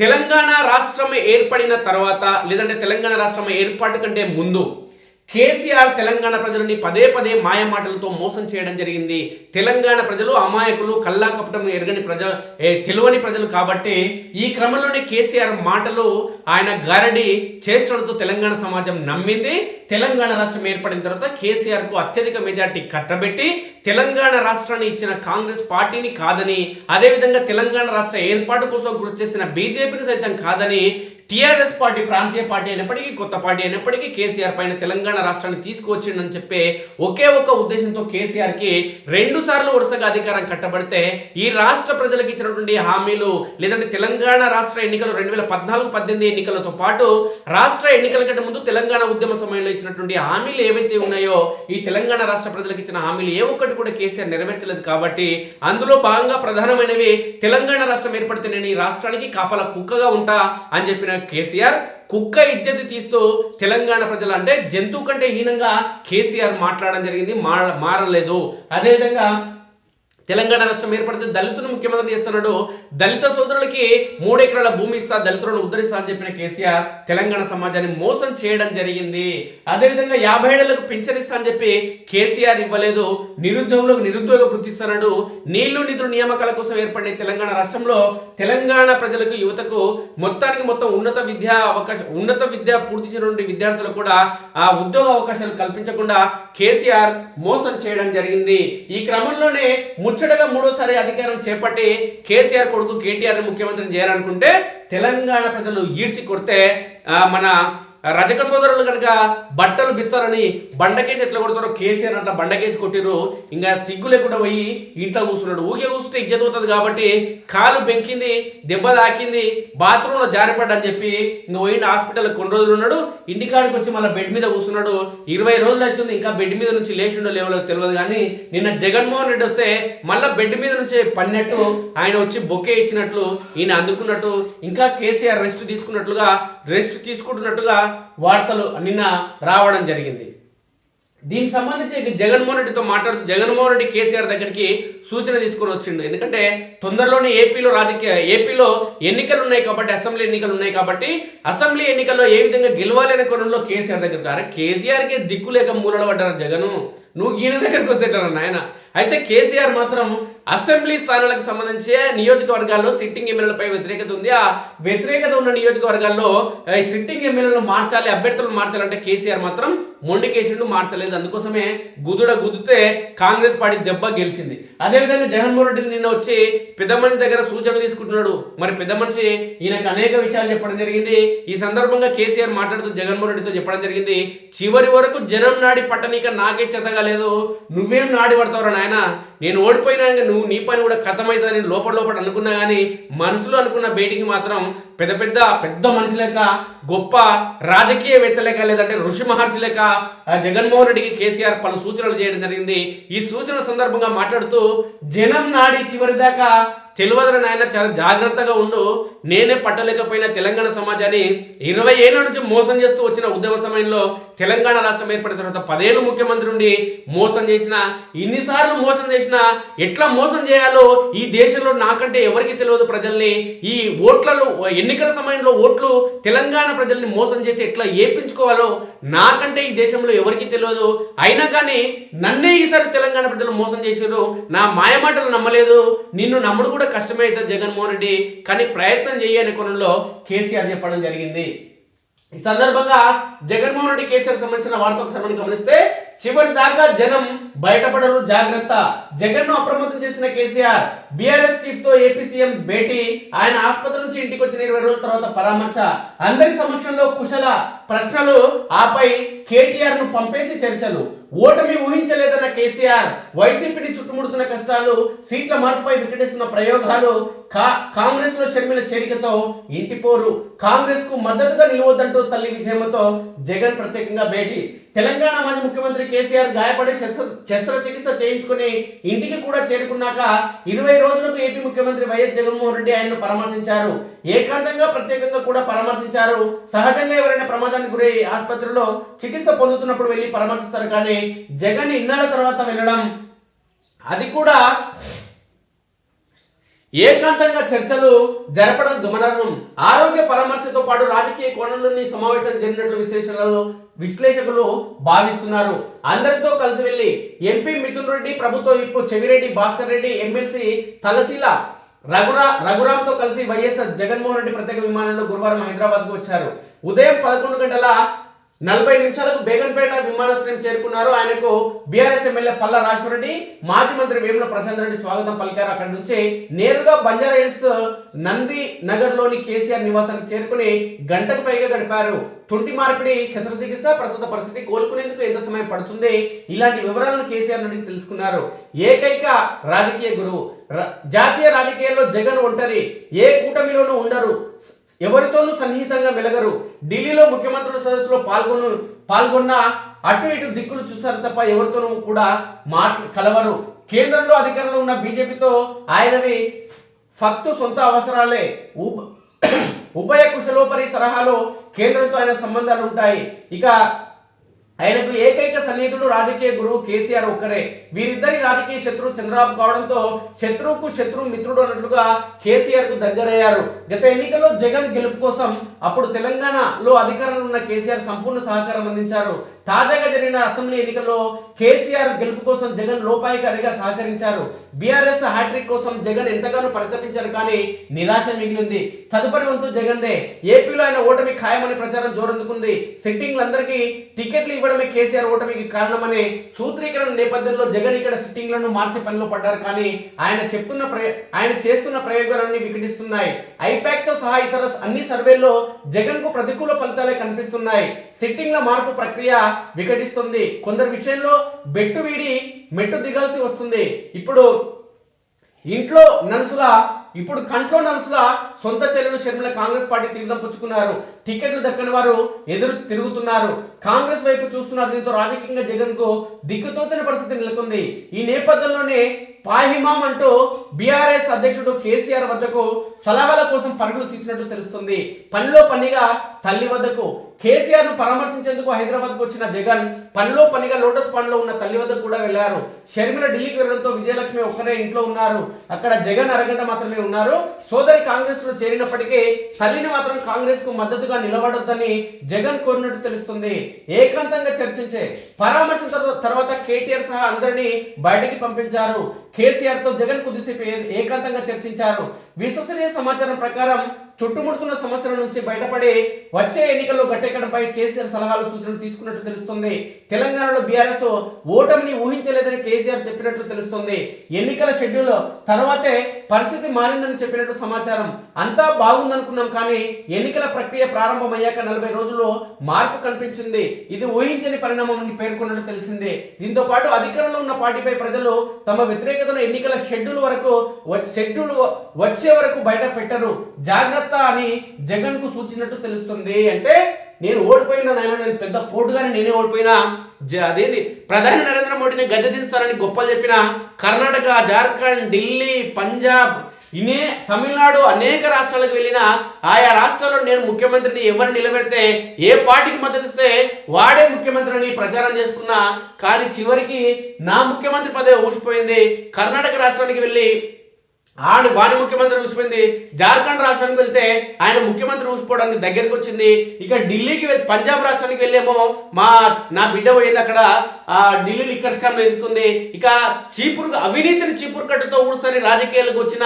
తెలంగాణ రాష్ట్రం ఏర్పడిన తర్వాత లేదంటే తెలంగాణ రాష్ట్రం ఏర్పాటు కంటే ముందు కేసీఆర్ తెలంగాణ ప్రజలని పదే పదే మాయ మాటలతో మోసం చేయడం జరిగింది. తెలంగాణ ప్రజలు అమాయకులు కల్లా కపటం ఎరగని ప్రజ తెలివని ప్రజలు కాబట్టి ఈ క్రమంలోనే కేసీఆర్ మాటలు ఆయన గారడి చేష్టలతో తెలంగాణ సమాజం నమ్మింది. తెలంగాణ రాష్ట్రం ఏర్పడిన తర్వాత కేసీఆర్కు అత్యధిక మెజార్టీ కట్టబెట్టి తెలంగాణ రాష్ట్రాన్ని ఇచ్చిన కాంగ్రెస్ పార్టీని కాదని అదేవిధంగా తెలంగాణ రాష్ట్ర ఏర్పాటు కోసం కృషి చేసిన బీజేపీని సైతం కాదని టీఆర్ఎస్ పార్టీ ప్రాంతీయ పార్టీ అయినప్పటికీ కొత్త పార్టీ అయినప్పటికీ కేసీఆర్ పైన తెలంగాణ రాష్ట్రాన్ని తీసుకువచ్చిండని చెప్పే ఒకే ఒక ఉద్దేశంతో కేసీఆర్కి రెండు సార్లు వరుసగా అధికారం కట్టబడితే ఈ రాష్ట్ర ప్రజలకు ఇచ్చినటువంటి హామీలు లేదంటే తెలంగాణ రాష్ట్ర ఎన్నికలు రెండు వేల పద్నాలుగు పద్దెనిమిది ఎన్నికలతో పాటు రాష్ట్ర ఎన్నికల కంటే ముందు తెలంగాణ ఉద్యమ సమయంలో ఇచ్చినటువంటి హామీలు ఏవైతే ఉన్నాయో ఈ తెలంగాణ రాష్ట్ర ప్రజలకు ఇచ్చిన హామీలు ఏ ఒక్కటి కూడా కేసీఆర్ నెరవేర్చలేదు కాబట్టి అందులో భాగంగా ప్రధానమైనవి తెలంగాణ రాష్ట్రం ఏర్పడితే నేను ఈ రాష్ట్రానికి కాపలా కుక్కగా ఉంటా అని చెప్పిన కేసీఆర్ కుక్క ఇజ్జతి తీస్తూ తెలంగాణ ప్రజలు అంటే జంతువు కంటే హీనంగా కేసీఆర్ మాట్లాడడం జరిగింది మారలేదు. అదేవిధంగా తెలంగాణ రాష్ట్రం ఏర్పడితే దళితులను ముఖ్యమంత్రి చేస్తున్నాడు. దళిత సోదరులకి మూడు ఎకరాల భూమి ఇస్తా దళితులను ఉద్ధరిస్తా అని చెప్పిన కేసీఆర్ తెలంగాణ సమాజాన్ని మోసం చేయడం జరిగింది. అదేవిధంగా యాభై ఏళ్ళకు పింఛనిస్తా అని చెప్పి కేసీఆర్ ఇవ్వలేదు. నిరుద్యోగులకు నిరుద్యోగ వృత్తిస్తున్నాడు నీళ్ళు నిధులు నియామకాల కోసం ఏర్పడిన తెలంగాణ రాష్ట్రంలో తెలంగాణ ప్రజలకు యువతకు మొత్తానికి మొత్తం ఉన్నత విద్యా అవకాశం ఉన్నత విద్య పూర్తి చేసినటువంటి విద్యార్థులకు కూడా ఆ ఉద్యోగ అవకాశాలు కల్పించకుండా కేసీఆర్ మోసం చేయడం జరిగింది. ఈ క్రమంలోనే ముచ్చటగా మూడోసారి అధికారం చేపట్టి కేసీఆర్ కొడుకు కేటీఆర్ ముఖ్యమంత్రిని చేయాలనుకుంటే తెలంగాణ ప్రజలు ఈడ్చి కొడితే మన రజక సోదరులు కనుక బట్టలు బిస్తారని బండకేసి ఎట్లా కొడతారో కేసీఆర్ అంట బండకేసి కొట్టిర్రు. ఇంకా సిగ్గు లేకుండా పోయి ఇంట్లో కూర్చున్నాడు. ఊగే కూర్చుంటే ఇజ్జత్ అవుతుంది కాబట్టి కాలు బెంకింది దెబ్బ తాకింది బాత్రూంలో జారిపడ్డని చెప్పి ఇంకా పోయిన హాస్పిటల్ కొన్ని రోజులు ఉన్నాడు. ఇంటికాడికి వచ్చి మళ్ళీ బెడ్ మీద కూర్చున్నాడు. ఇరవై రోజులు అవుతుంది. ఇంకా బెడ్ మీద నుంచి లేచిండో లేవలో తెలియదు కానీ నిన్న జగన్మోహన్ రెడ్డి వస్తే మళ్ళీ బెడ్ మీద నుంచి పన్నెట్టు ఆయన వచ్చి బొకే ఇచ్చినట్లు ఈయన అందుకున్నట్టు ఇంకా కేసీఆర్ రెస్ట్ తీసుకున్నట్లుగా రెస్ట్ తీసుకుంటున్నట్టుగా వార్తలు నిన్న రావడం జరిగింది. దీనికి సంబంధించి జగన్మోహన్ రెడ్డితో మాట్లాడుతూ జగన్మోహన్ రెడ్డి కేసీఆర్ దగ్గరికి సూచన తీసుకొని వచ్చిండు. ఎందుకంటే తొందరలోనే ఏపీలో రాజకీయ ఏపీలో ఎన్నికలు ఉన్నాయి కాబట్టి అసెంబ్లీ ఎన్నికలు ఉన్నాయి కాబట్టి అసెంబ్లీ ఎన్నికల్లో ఏ విధంగా గెలవాలి అనే కోణంలో కేసీఆర్ దగ్గర అరే కేసీఆర్కి దిక్కు లేక మూలలు పడ్డారు జగను. నువ్వు ఈయన దగ్గరికి వస్తేటారు నాయన? అయితే కేసీఆర్ మాత్రం అసెంబ్లీ స్థానాలకు సంబంధించి నియోజకవర్గాల్లో సిట్టింగ్ ఎమ్మెల్యేలపై వ్యతిరేకత ఉంది. ఆ వ్యతిరేకత ఉన్న నియోజకవర్గాల్లో సిట్టింగ్ ఎమ్మెల్యేలను మార్చాలి అభ్యర్థులను మార్చాలంటే కేసీఆర్ మాత్రం మొండికేసిండు మార్చలేదు. అందుకోసమే గుదుడ గుద్దితే కాంగ్రెస్ పార్టీ దెబ్బ గెలిచింది. అదేవిధంగా జగన్మోహన్ రెడ్డి నిన్న వచ్చి పెద్ద మనిషి దగ్గర సూచనలు తీసుకుంటున్నాడు. మరి పెద్ద మనిషి ఈయనకు అనేక విషయాలు చెప్పడం జరిగింది. ఈ సందర్భంగా కేసీఆర్ మాట్లాడుతూ జగన్మోహన్ రెడ్డితో చెప్పడం జరిగింది. చివరి వరకు జనం నాడి పట్టనీక నాకే చెతగా నువ్వేం నాడి పడతావురా నాయన? నేను ఓడిపోయినా నువ్వు నీ పని కూడా కథమవుతుందని లోపల లోపల అనుకున్నా కానీ మనసులో అనుకున్న బయటికి మాత్రం పెద్ద పెద్ద పెద్ద మనిషి లెక్క గొప్ప రాజకీయవేత్త లెక్క లేదంటే ఋషి మహర్షి లెక్క జగన్మోహన్ రెడ్డికి కేసీఆర్ పలు సూచనలు చేయడం జరిగింది. ఈ సూచన సందర్భంగా మాట్లాడుతూ జనం నాడి చివరిదాకా తెలియదురా నాయన చాలా జాగ్రత్తగా ఉండు. నేనే పట్టలేకపోయిన తెలంగాణ సమాజాన్ని ఇరవై ఏళ్ళ నుంచి మోసం చేస్తూ వచ్చిన ఉద్యమ సమయంలో తెలంగాణ రాష్ట్రం ఏర్పడిన తర్వాత పదేళ్ళు ముఖ్యమంత్రి ఉండి మోసం చేసిన ఇన్నిసార్లు మోసం చేసినా ఎట్లా మోసం చేయాలో ఈ దేశంలో నాకంటే ఎవరికి తెలియదు ప్రజల్ని. ఈ ఓట్లలో ఎన్నికల సమయంలో ఓట్లు తెలంగాణ ప్రజల్ని మోసం చేసి ఎట్లా ఏపించుకోవాలో నాకంటే ఈ దేశంలో ఎవరికి తెలియదు. అయినా కానీ నన్నే ఈసారి తెలంగాణ ప్రజలు మోసం చేశారు. నా మాయమాటలు నమ్మలేదు. నిన్ను నమ్ముడు కూడా కష్టమే జగన్మోహన్ రెడ్డి కానీ ప్రయత్నం చేయని కోణంలో కేసీఆర్ చెప్పడం జరిగింది. ఈ సందర్భంగా జగన్మోహన్ రెడ్డి కేసీఆర్ సంబంధించిన వార్త ఒకసారి మనం గమనిస్తే చివరి దాకా జనం బయటపడరు. జాగ్రత్త. జగన్ను అప్రమత్తం చేసిన కేసీఆర్ బీఆర్ఎస్ చీఫ్తో ఏపీ సీఎం భేటీ ఆయన ఆసుపత్రి నుంచి ఇంటికి వచ్చిన ఇరవై రోజుల తర్వాత పరామర్శ. అందరి సమక్షంలో కుశల ప్రశ్నలు ఆపై కేటీఆర్ను పంపేసి చర్చలు. ఓటమి ఊహించలేదన్న కేసీఆర్ వైసీపీని చుట్టుముడుతున్న కష్టాలు సీట్ల మార్పుపై వికటిస్తున్న ప్రయోగాలు కా కాంగ్రెస్లో షర్మిల చేరికతో ఇంటిపోరు. కాంగ్రెస్కు మద్దతుగా నిలవద్దంటూ తల్లి విజయమ్మతో జగన్ ప్రత్యేకంగా భేటీ. తెలంగాణ మాజీ ముఖ్యమంత్రి కేసీఆర్ గాయపడి శస్త్ర శస్త్రచికిత్స చేయించుకుని ఇంటికి కూడా చేరుకున్నాక ఇరవై రోజులకు ఏపీ ముఖ్యమంత్రి వైఎస్ జగన్మోహన్ రెడ్డి ఆయనను పరామర్శించారు. ఏకాంతంగా ప్రత్యేకంగా కూడా పరామర్శించారు. సహజంగా ఎవరైనా ప్రమాదానికి గురై ఆసుపత్రిలో చికిత్స పొందుతున్నప్పుడు వెళ్ళి పరామర్శిస్తారు కానీ జగన్ ఇన్నాళ్ళ తర్వాత వెళ్ళడం అది కూడా ఏకాంతంగా చర్చలు జరపడం దుమనరం ఆరోగ్య పరామర్శతో పాటు రాజకీయ కోణంలోని సమావేశం జరిగినట్లు విశ్లేషణలు విశ్లేషకులు భావిస్తున్నారు. అందరితో కలిసి వెళ్ళి ఎంపీ మిథున్ రెడ్డి ప్రభుత్వ విప్పు చెవిరెడ్డి భాస్కర్ రెడ్డి ఎమ్మెల్సీ తలశీల రఘురా రఘురామ్తో కలిసి వైఎస్ఆర్ జగన్మోహన్ రెడ్డి ప్రత్యేక విమానంలో గురువారం హైదరాబాద్కు వచ్చారు. ఉదయం పదకొండు గంటల నలభై నిమిషాలకు బేగన్పేట విమానాశ్రయం చేరుకున్నారు. ఆయనకు బీఆర్ఎస్ ఎమ్మెల్యే పల్ల రాజశేఖరరెడ్డి మాజీ మంత్రి వేముల ప్రశాంత్ రెడ్డి స్వాగతం పలికారు. అక్కడి నుంచి నేరుగా బంజారా హిల్స్ నంది నగర్లోని కేసీఆర్ నివాసానికి చేరుకుని గంటకు పైగా గడిపారు. తుంటి మార్పిడి శస్త్రచికిత్స ప్రస్తుత పరిస్థితి కోలుకునేందుకు ఎంత సమయం పడుతుంది. ఇలాంటి వివరాలను కేసీఆర్ నుండి తెలుసుకున్నారు. ఏకైక రాజకీయ గురువు జాతీయ రాజకీయాల్లో జగన్ ఒంటరి. ఏ కూటమిలోనూ ఉండరు. ఎవరితోనూ సన్నిహితంగా మెలగరు. ఢిల్లీలో ముఖ్యమంత్రుల సదస్సులో పాల్గొను పాల్గొన్న అటు ఇటు దిక్కులు చూశారు తప్ప ఎవరితోనూ కూడా మాట కలవరు. కేంద్రంలో అధికారంలో ఉన్న బీజేపీతో ఆయనవి ఫక్తు సొంత అవసరాలే. ఉభయ కుశలోపరి సలహాలో కేంద్రంతో ఆయన సంబంధాలు ఉంటాయి. ఇక ఆయనకు ఏకైక సన్నిహితుడు రాజకీయ గురువు కేసీఆర్ ఒక్కరే. వీరిద్దరి రాజకీయ శత్రువు చంద్రబాబు కావడంతో శత్రువుకు శత్రువు మిత్రుడు అన్నట్లుగా కేసీఆర్కు దగ్గరయ్యారు. గత ఎన్నికల్లో జగన్ గెలుపు కోసం అప్పుడు తెలంగాణలో అధికారంలో ఉన్న కేసీఆర్ సంపూర్ణ సహకారం అందించారు. తాజాగా జరిగిన అసెంబ్లీ ఎన్నికల్లో కేసీఆర్ గెలుపు కోసం జగన్ లోపాయికారిగా సహకరించారు. బీఆర్ఎస్ హ్యాట్రిక్ కోసం జగన్ ఎంతగానో పరితపించారు కానీ నిరాశ మిగిలింది. తదుపరి వంతు జగన్దే. ఏపీలో ఆయన ఓటమి ఖాయమని ప్రచారం జోరందుకుంది. సిట్టింగ్లందరికీ టికెట్లు ఇవ్వడమే కేసీఆర్ ఓటమికి కారణమని సూత్రీకరణ నేపథ్యంలో జగన్ ఇక్కడ సిట్టింగ్లను మార్చే పనిలో పడ్డారు కానీ ఆయన చెప్తున్న ఆయన చేస్తున్న ప్రయోగాలన్నీ వికటిస్తున్నాయి. ఐపాక్తో సహా ఇతర అన్ని సర్వేల్లో జగన్కు ప్రతికూల ఫలితాలే కనిపిస్తున్నాయి. సిట్టింగ్ల మార్పు ప్రక్రియ వికటిస్తుంది. కొందరి విషయంలో బెట్టు వీడి మెట్టు దిగాల్సి వస్తుంది. ఇప్పుడు ఇంట్లో నలుసుల ఇప్పుడు కంట్లో నలుసుల సొంత చెల్లెలు షర్మిల కాంగ్రెస్ పార్టీ తీర్థం పుచ్చుకున్నారు. టికెట్లు దక్కని వారు ఎదురు తిరుగుతున్నారు. కాంగ్రెస్ వైపు చూస్తున్నారు దీంతో రాజకీయంగా జగన్కు దిక్కుతోచని పరిస్థితి నెలకొంది. ఈ నేపథ్యంలోనే పాహిమాం అంటూ బీఆర్ఎస్ అధ్యక్షుడు కేసీఆర్ వద్దకు సలహాల కోసం పరుగులు తీసినట్టు తెలుస్తుంది. పనిలో పనిగా తల్లి వద్దకు కేసీఆర్ను పరామర్శించేందుకు హైదరాబాద్కు వచ్చిన జగన్ పనిలో పనిగా లోటస్ పాండ్లో ఉన్న తల్లి వద్దకు కూడా వెళ్ళారు షర్మిల ఢిల్లీకి వెళ్ళడంతో విజయలక్ష్మి ఒక్కరే ఇంట్లో ఉన్నారు. అక్కడ జగన్ అరగంట మాత్రమే ఉన్నారు. సోదరి కాంగ్రెస్లో చేరినప్పటికీ తల్లిని మాత్రం కాంగ్రెస్కు మద్దతుగా నిలబడొద్దని జగన్ కోరినట్టు తెలుస్తుంది. ఏకాంతంగా చర్చించే పరామర్శ తర్వాత కేటీఆర్ సహా అందరినీ బయటికి పంపించారు. కేసీఆర్తో జగన్ కొద్దిసేపు ఏకాంతంగా చర్చించారు. విశ్వసనీయ సమాచారం ప్రకారం చుట్టుముడుతున్న సమస్యల నుంచి బయటపడి వచ్చే ఎన్నికల్లో గట్టెక్కడంపై కేసీఆర్ సలహాలు సూచనలు తీసుకున్నట్టు తెలుస్తుంది. తెలంగాణలో బీఆర్ఎస్ ఓటమిని ఊహించలేదని కేసీఆర్ చెప్పినట్లు తెలుస్తుంది. ఎన్నికల షెడ్యూల్ తర్వాతే పరిస్థితి మారిందని చెప్పినట్టు సమాచారం. అంతా బాగుందనుకున్నాం కానీ ఎన్నికల ప్రక్రియ ప్రారంభమయ్యాక నలభై రోజుల్లో మార్పు కనిపించింది. ఇది ఊహించని పరిణామం అని పేర్కొన్నట్టు తెలిసింది. దీంతో పాటు అధికారంలో ఉన్న పార్టీపై ప్రజలు తమ వ్యతిరేకతను ఎన్నికల షెడ్యూల్ వరకు షెడ్యూల్ వచ్చే వరకు బయట పెట్టరు. జాగ్రత్త అని జగన్కు సూచించినట్టు తెలుస్తుంది అంటే నేను ఓడిపోయిన నాయన నేను పెద్ద పోటుగానే నేనే ఓడిపోయినా? జ- అదేంది? ప్రధాని నరేంద్ర మోడీని గద్దె దించుతారని గొప్పలు చెప్పిన కర్ణాటక జార్ఖండ్ ఢిల్లీ పంజాబ్ ఇనే తమిళనాడు అనేక రాష్ట్రాలకు వెళ్ళిన ఆయా రాష్ట్రాల్లో నేను ముఖ్యమంత్రిని ఎవరు నిలబెడితే ఏ పార్టీకి మద్దతు ఇస్తే వాడే ముఖ్యమంత్రిని ప్రచారం చేసుకున్నా. కానీ చివరికి నా ముఖ్యమంత్రి పదవి ఊసిపోయింది కర్ణాటక రాష్ట్రానికి వెళ్ళి ఆడు వారి ముఖ్యమంత్రి ఊసిపోయింది. జార్ఖండ్ రాష్ట్రానికి వెళ్తే ఆయన ముఖ్యమంత్రి ఊసిపోవడానికి దగ్గరికి వచ్చింది. ఇక ఢిల్లీకి వెళ్ళి పంజాబ్ రాష్ట్రానికి వెళ్ళేమో మా నా బిడ్డ పోయింది అక్కడ. ఢిల్లీ లిక్కర్ స్కామ్ ఎదుర్కొంది. ఇక చీపురు అవినీతిని చీపురు కట్టుతో ఊడుస్తారని రాజకీయాలకు వచ్చిన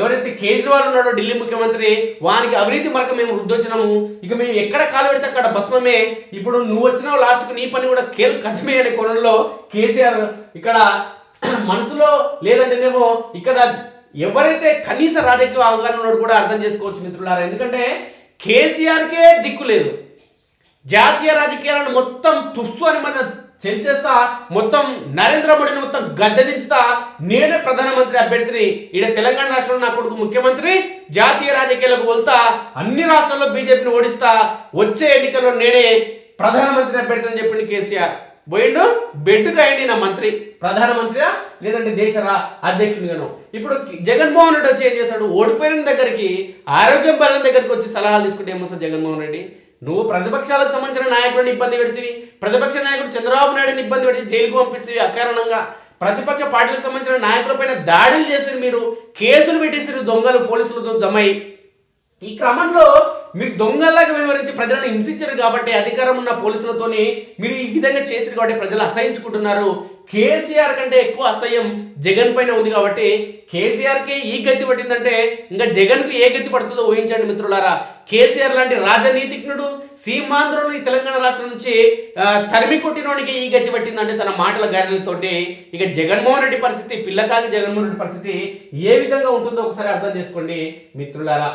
ఎవరైతే కేజ్రీవాల్ ఉన్నాడో ఢిల్లీ ముఖ్యమంత్రి వానికి అవినీతి మరక మేము వృద్ధొచ్చినాము ఇక మేము ఎక్కడ కాలు పెడితే అక్కడ భస్మమే. ఇప్పుడు నువ్వు వచ్చినావు లాస్ట్కి నీ పని కూడా కేల్ కథమే అనే కోణంలో కేసీఆర్ ఇక్కడ మనసులో లేదంటేనేమో ఇక్కడ ఎవరైతే కనీస రాజకీయ అవగాహన ఉన్నాడు కూడా అర్థం చేసుకోవచ్చు మిత్రులారా. ఎందుకంటే కేసీఆర్కే దిక్కు లేదు. జాతీయ రాజకీయాలను మొత్తం తుస్సు అని మన చెల్చేస్తా మొత్తం నరేంద్ర మోడీని మొత్తం గద్దెదించుతా నేనే ప్రధానమంత్రి అభ్యర్థిని. ఈడ తెలంగాణ రాష్ట్రంలో నా కొడుకు ముఖ్యమంత్రి జాతీయ రాజకీయాలకు వెళ్తా అన్ని రాష్ట్రాల్లో బీజేపీని ఓడిస్తా వచ్చే ఎన్నికల్లో నేనే ప్రధానమంత్రి అభ్యర్థి అని చెప్పింది కేసీఆర్. పోయిండు? బెడ్డుకు అయ్యండి మంత్రి? ప్రధానమంత్రిగా లేదంటే దేశ అధ్యక్షుడిగాను ఇప్పుడు జగన్మోహన్ రెడ్డి వచ్చి ఏం చేశాడు ఓడిపోయిన దగ్గరికి ఆరోగ్యం బలం దగ్గరికి వచ్చి సలహాలు తీసుకుంటే ఏమొస్తుంది జగన్మోహన్ రెడ్డి? నువ్వు ప్రతిపక్షాలకు సంబంధించిన నాయకుడిని ఇబ్బంది పెడితే ప్రతిపక్ష నాయకుడు చంద్రబాబు నాయుడిని ఇబ్బంది పెడితే జైలుకు పంపిస్తే అకారణంగా. ప్రతిపక్ష పార్టీలకు సంబంధించిన నాయకులపైన దాడులు చేసి మీరు. కేసులు పెట్టేసారు దొంగలు పోలీసులతో జమై. ఈ క్రమంలో మీరు దొంగలాగా వ్యవహరించి ప్రజలను హింసించారు కాబట్టి అధికారం ఉన్న పోలీసులతోని మీరు ఈ విధంగా చేశారు కాబట్టి ప్రజలు అసహించుకుంటున్నారు. కేసీఆర్ కంటే ఎక్కువ అసహ్యం జగన్ పైన ఉంది కాబట్టి కేసీఆర్కే ఈ గతి పట్టిందంటే ఇంకా జగన్కు ఏ గతి పడుతుందో ఊహించండి మిత్రులారా. కేసీఆర్ లాంటి రాజనీతిజ్ఞుడు సీమాంధ్రులు ఈ తెలంగాణ రాష్ట్రం నుంచి తరిమి కొట్టినోడికి ఈ గతి పట్టిందంటే తన మాటల గారెలతోటి ఇక జగన్మోహన్ రెడ్డి పరిస్థితి పిల్లకాకి జగన్మోహన్ రెడ్డి పరిస్థితి ఏ విధంగా ఉంటుందో ఒకసారి అర్థం చేసుకోండి మిత్రులారా.